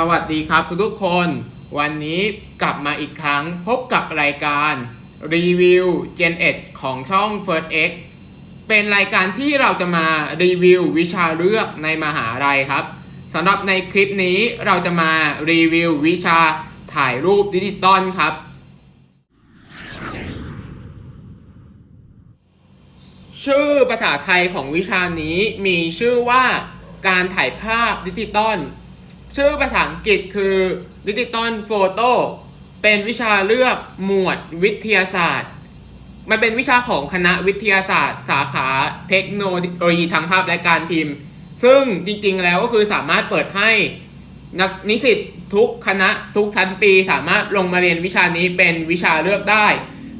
สวัสดีครับทุกๆคน วันนี้กลับมาอีกครั้งพบกับรายการรีวิว Gen 1ของช่อง First X เป็นรายการที่เราจะมารีวิววิชาเลือกในมหาลัยครับสำหรับในคลิปนี้เราจะมารีวิววิชาถ่ายรูปดิจิตอลครับ ชื่อภาษาไทยของวิชานี้มีชื่อว่าการถ่ายภาพดิจิตอล ชื่อภาษาอังกฤษคือดิจิตอลโฟโต้เป็นวิชาเลือกหมวดวิทยาศาสตร์ มันเป็นวิชาของคณะวิทยาศาสตร์ สาขาเทคโนโลยีทางภาพและการพิมพ์ ซึ่งจริงๆแล้วก็คือสามารถเปิดให้นักนิสิตทุกคณะทุกชั้นปีสามารถลงมาเรียนวิชานี้เป็นวิชาเลือกได้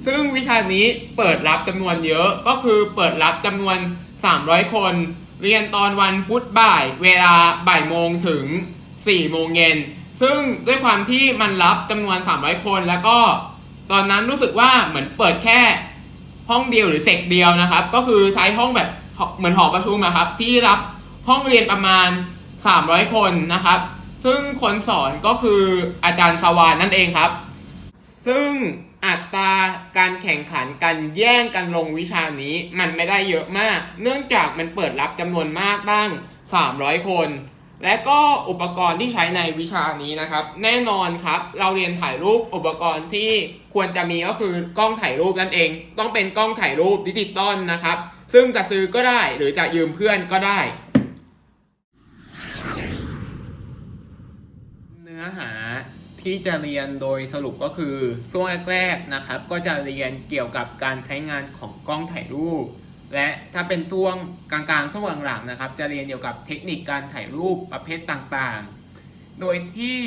ซึ่งวิชานี้เปิดรับจำนวนเยอะก็คือเปิดรับจำนวน 300 คน เรียนตอนวันพุธบ่าย เวลาบ่ายโมงถึง 4โมงเย็นซึ่งด้วยความที่มันรับจำนวน 300 คน แล้วก็ตอนนั้นรู้สึกว่าเหมือนเปิดแค่ห้องเดียวหรือเซกเดียวนะครับ ก็คือใช้ห้องแบบเหมือนหอประชุมนะครับ ที่รับห้องเรียนประมาณ 300 คนนะครับ ซึ่งคนสอนก็คืออาจารย์สวานนั่นเองครับ ซึ่งอัตราการแข่งขันกันแย่งกันลงวิชานี้มันไม่ได้เยอะมาก เนื่องจากมันเปิดรับจำนวนมากตั้ง 300 คน และก็อุปกรณ์ที่ใช้ในวิชานี้นะครับ แน่นอนครับ เราเรียนถ่ายรูปอุปกรณ์ที่ควรจะมีก็คือกล้องถ่ายรูปนั่นเอง ต้องเป็นกล้องถ่ายรูปดิจิตอลนะครับ ซึ่งจะซื้อก็ได้หรือจะยืมเพื่อนก็ได้ เนื้อหาที่จะเรียนโดยสรุปก็คือช่วงแรกๆนะครับ ก็จะเรียนเกี่ยวกับการใช้งานของกล้องถ่ายรูป และถ้าเป็นช่วงกลางๆช่วงหลังๆนะครับ จะเรียนเกี่ยวกับเทคนิคการถ่ายรูปประเภทต่างๆ โดยที่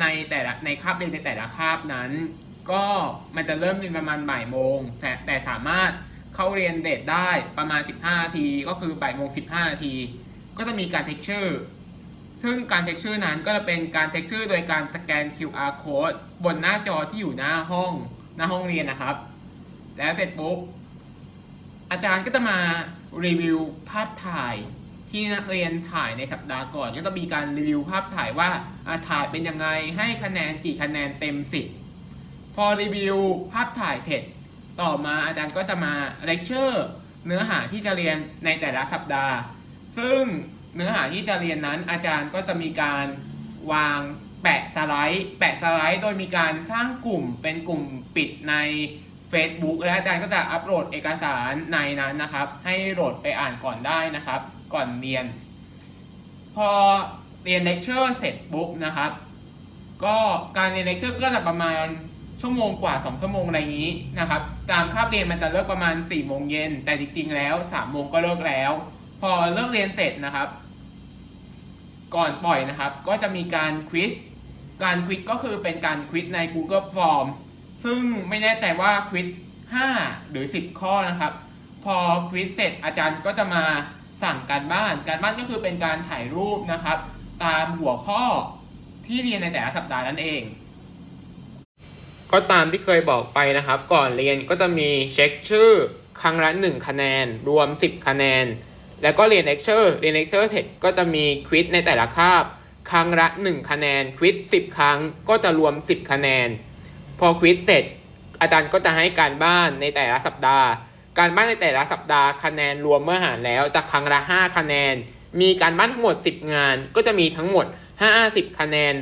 ในแต่ละในคาบเรียนในแต่ละคาบนั้น ก็มันจะเริ่มเรียนประมาณบ่ายโมงแต่แต่สามารถเข้าเรียนเดทได้ประมาณ 15 นาที ก็คือบ่ายโมง15 นาที ก็จะมีการเทคเชอร์ซึ่งการเทคชื่อนั้นก็จะเป็นการเทคชื่อโดยการสแกน QR code บนหน้าจอที่อยู่หน้าห้องหน้าห้องเรียนนะครับ แล้วเสร็จปุ๊บ อาจารย์ก็จะมารีวิวภาพถ่ายที่นักเรียนถ่ายในสัปดาห์ก่อนก็จะมีการรีวิวภาพถ่ายว่าอ่าถ่ายเป็นยังไงให้คะแนนกี่คะแนนเต็ม 10 พอรีวิวภาพถ่ายเสร็จต่อมาอาจารย์ก็จะมาเลคเชอร์เนื้อหาที่จะเรียนในแต่ละสัปดาห์ ซึ่งเนื้อหาที่จะเรียนนั้นอาจารย์ก็จะมีการวางแปะสไลด์ แปะสไลด์ โดยมีการสร้างกลุ่มเป็นกลุ่มปิดใน Facebook และอาจารย์ก็จะอัปโหลดเอกสารในนั้นนะครับ ให้โหลดไปอ่านก่อนได้นะครับ ก่อนเรียน พอเรียนเลคเชอร์เสร็จปุ๊บนะครับ ก็การเรียนเลคเชอร์ก็จะประมาณชั่วโมงกว่า 2 ชั่วโมงอะไรอย่างนี้นะครับ ตามคาบเรียนมันจะเลิกประมาณ4โมงเย็นแต่จริงๆแล้ว3โมงก็เลิกแล้ว พอเลิกเรียนเสร็จนะครับ ก่อนปล่อยนะครับ ก็จะมีการควิสการควิสก็คือเป็นการควิสใน Google Form ซึ่งไม่แน่ใจว่าควิส5 หรือ 10 ข้อนะครับ พอควิสเสร็จอาจารย์ก็จะมาสั่งการบ้าน การบ้านก็คือเป็นการถ่ายรูปนะครับ ตามหัวข้อที่เรียนในแต่ละสัปดาห์นั่นเอง ก็ตามที่เคยบอกไปนะครับ ก่อนเรียนก็จะมีเช็คชื่อครั้งละ1คะแนน รวม 10 คะแนน แล้วก็เรียนเลคเชอร์เรียนเลคเชอร์เสร็จก็จะมีควิสในแต่ละคาบ ครั้งละ 1 คะแนนควิส10 ครั้งก็จะรวม 10 คะแนน พอควิสเสร็จ อาจารย์ก็จะให้การบ้านในแต่ละสัปดาห์ การบ้านในแต่ละสัปดาห์คะแนนรวมเมื่อหารแล้วจะครั้งละ5คะแนน มีการบ้านทั้งหมด 10 งาน ก็จะมีทั้งหมด 50 คะแนน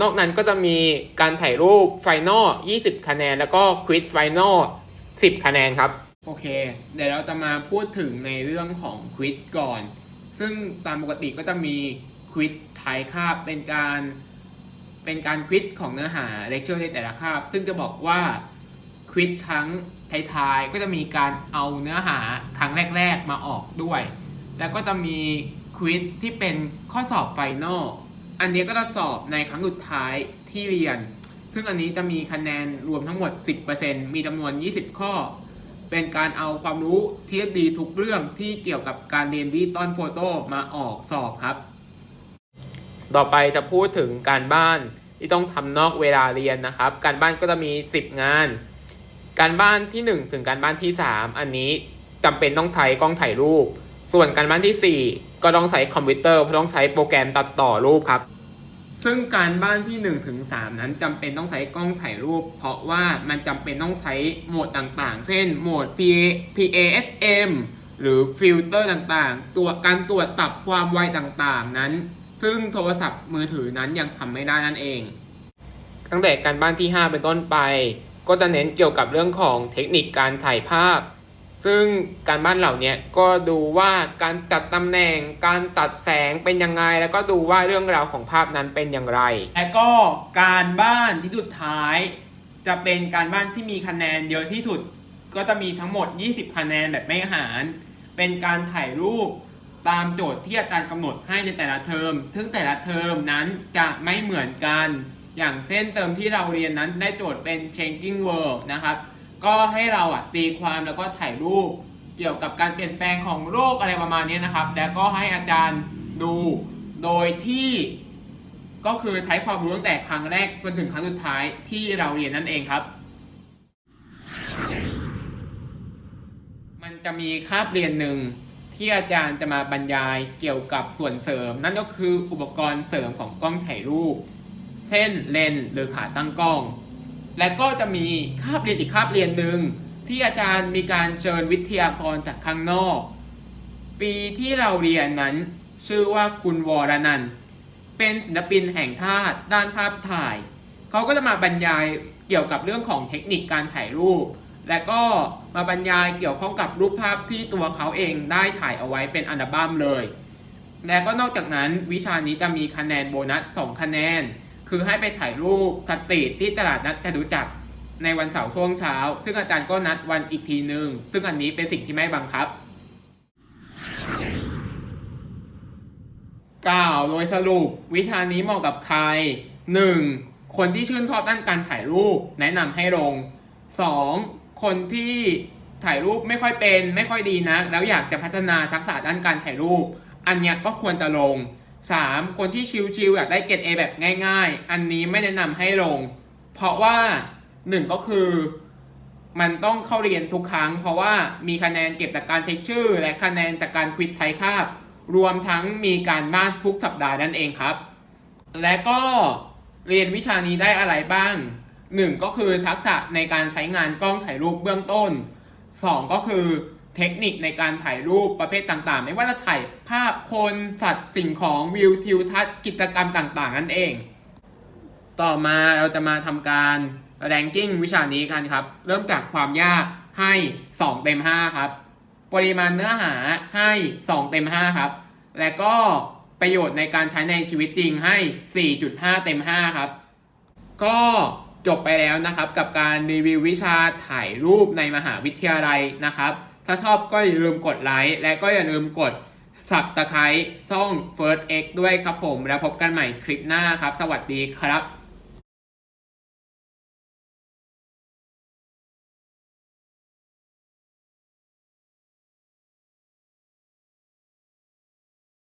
นอกนั้นก็จะมีการถ่ายรูปไฟนอล20 คะแนน แล้วก็ควิสไฟนอล10 คะแนนครับ โอเค เดี๋ยวเราจะมาพูดถึงในเรื่องของควิสก่อน ซึ่งตามปกติก็จะมีควิสท้ายคาบเป็นการ เป็นการควิสของเนื้อหาเลคเชอร์ในแต่ละคาบ ซึ่งจะบอกว่าควิสครั้งท้ายๆ ก็จะมีการเอาเนื้อหาครั้งแรก ๆ มาออกด้วย แล้วก็จะมีควิสที่เป็นข้อสอบไฟนอล อันนี้ก็จะสอบในครั้งสุดท้ายที่เรียน ซึ่งอันนี้จะมีคะแนนรวมทั้งหมด 10%มีจำนวน 20 ข้อ เป็นการเอาความรู้ทฤษฎีทุกเรื่องที่เกี่ยวกับการเรียนดิจิตอลโฟโต้มาออกสอบครับ ต่อไปจะพูดถึงการบ้านที่ต้องทำนอกเวลาเรียนนะครับ การบ้านก็จะมี 10 งาน การบ้านที่ 1 ถึงการบ้านที่ 3 อันนี้จำเป็นต้องใช้กล้องถ่ายรูป ส่วนการบ้านที่ 4 ก็ต้องใช้คอมพิวเตอร์เพราะต้องใช้โปรแกรมตัดต่อรูปครับ ซึ่งการบ้านที่1ถึง3นั้นจำเป็นต้องใช้กล้องถ่ายรูป เพราะว่ามันจำเป็นต้องใช้โหมดต่างๆ เช่นโหมด PA PASM หรือฟิลเตอร์ต่างๆ ตัวการตรวจปรับความไวต่างๆ นั้น ซึ่งโทรศัพท์มือถือนั้นยังทำไม่ได้นั่นเอง ตั้งแต่การบ้านที่ 5 เป็นต้นไป ก็จะเน้นเกี่ยวกับเรื่องของเทคนิคการถ่ายภาพ ซึ่งการบ้านเหล่านี้ก็ดูว่าการจัดตำแหน่ง การตัดแสงเป็นยังไง แล้วก็ดูว่าเรื่องราวของภาพนั้นเป็นอย่างไร และก็การบ้านที่สุดท้าย จะเป็นการบ้านที่มีคะแนนเยอะที่สุด ก็จะมีทั้งหมด 20 คะแนนแบบไม่หาร เป็นการถ่ายรูป ตามโจทย์ที่อาจารย์กำหนดให้ในแต่ละเทอม ซึ่งแต่ละเทอมนั้นจะไม่เหมือนกัน อย่างเช่นเทอมที่เราเรียนนั้นได้โจทย์เป็น changing world นะครับ ก็ให้เราอะตีความแล้วก็ถ่ายรูปเกี่ยวกับการเปลี่ยนแปลงของโลกอะไรประมาณนี้นะครับ แล้วก็ให้อาจารย์ดูโดยที่ก็คือใช้ความรู้ตั้งแต่ครั้งแรกจนถึงครั้งสุดท้ายที่เราเรียนนั่นเองครับ มันจะมีคาบเรียนหนึ่ง ที่อาจารย์จะมาบรรยายเกี่ยวกับส่วนเสริม นั่นก็คืออุปกรณ์เสริมของกล้องถ่ายรูป เช่นเลนส์หรือขาตั้งกล้อง และก็จะมีคาบเรียนอีกคาบเรียนหนึ่งที่อาจารย์มีการเชิญวิทยากรจากข้างนอก ปีที่เราเรียนนั้น ชื่อว่าคุณวรนันเป็นศิลปินแห่งชาติด้านภาพถ่าย เขาก็จะมาบรรยายเกี่ยวกับเรื่องของเทคนิคการถ่ายรูป และก็มาบรรยายเกี่ยวข้องกับรูปภาพที่ตัวเขาเองได้ถ่ายเอาไว้เป็นอัลบั้มเลย และก็นอกจากนั้นวิชานี้จะมีคะแนนโบนัส 2 คะแนน คือให้ไปถ่ายรูปสตรีทที่ตลาดนัดจตุจักรในวันเสาร์ช่วงเช้า ซึ่งอาจารย์ก็นัดวันอีกทีหนึ่งซึ่งอันนี้เป็นสิ่งที่ไม่บังคับ กล่าวโดยสรุปวิชานี้เหมาะกับใคร 1. คนที่ชื่นชอบด้านการถ่ายรูป แนะนำให้ลง 2. คนที่ถ่ายรูปไม่ค่อยเป็นไม่ค่อยดีนะ แล้วอยากจะพัฒนาทักษะด้านการถ่ายรูป อันเนี้ยก็ควรจะลง 3. คนที่ชิวๆอยากได้เกรด A แบบง่ายๆ อันนี้ไม่แนะนำให้ลง เพราะว่า 1 ก็คือ มันต้องเข้าเรียนทุกครั้ง เพราะว่ามีคะแนนเก็บจากการเช็คชื่อ และคะแนนจากการควิดไทยคาบ รวมทั้งมีการบ้านทุกสัปดาห์นั่นเองครับ และก็เรียนวิชานี้ได้อะไรบ้าง 1ก็คือทักษะในการใช้งานกล้องถ่ายรูปเบื้องต้น2ก็คือเทคนิคในการถ่ายรูปประเภทต่างๆ ไม่ว่าจะถ่ายภาพคนสัตว์สิ่งของวิวทิวทัศน์กิจกรรมต่างๆ นั่นเอง ต่อมาเราจะมาทำการ ranking วิชานี้กันครับ เริ่มจากความยากให้ 2 เต็ม 5 ครับ ปริมาณเนื้อหาให้ 2 เต็ม 5 ครับ และก็ประโยชน์ในการใช้ในชีวิตจริงให้ 4.5 เต็ม 5 ครับ ก็ จบไปแล้วนะครับกับการรีวิววิชาถ่ายรูปในมหาวิทยาลัยนะครับ ถ้าชอบก็อย่าลืมกดไลค์และก็อย่าลืมกดสับตะไคร้ซ่อง First X ด้วยครับผม แล้วพบกันใหม่คลิปหน้าครับ สวัสดีครับ